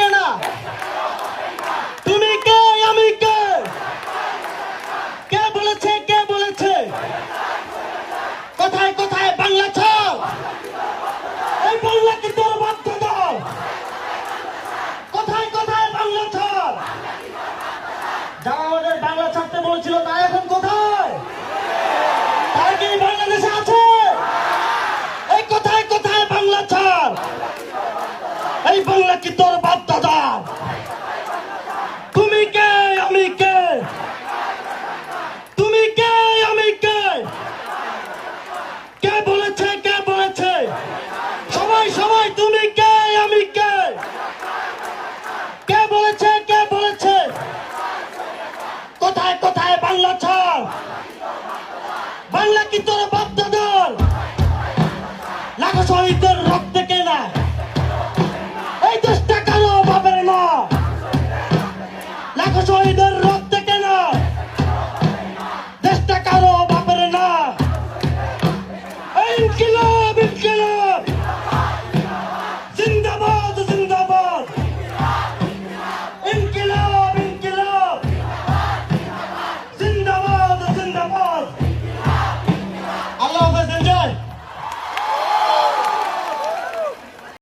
থাকে না তুমি কে? আমি কে? কে বলেছে? কে বলেছে? কোথায় কোথায়? বাংলা ছাও এই বাংলা কি তোর বাধ্য কোথায় কোথায়? বাংলা ছাও যারা আমাদের বাংলা ছাড়তে বলেছিল তা এখন কোথায়? তার কি বাংলাদেশে আছে? এই কোথায় কোথায়? বাংলা ছাড়! বললে কি তোর বাপ দাদা? তুমি কে? আমি কে? তুমি কে? আমি কে? কে বলেছে? কে বলেছে? সবাই সবাই, তুমি কে? আমি কে? কে বলেছে? কে বলেছে? কোথায় কোথায় বাংলা ছাড়? বাংলা কি তোর বাপ দাদার? লাখো শহীদের রক্ত শহীদের রক্ত থেকে না দেশটা কারও বাপের না।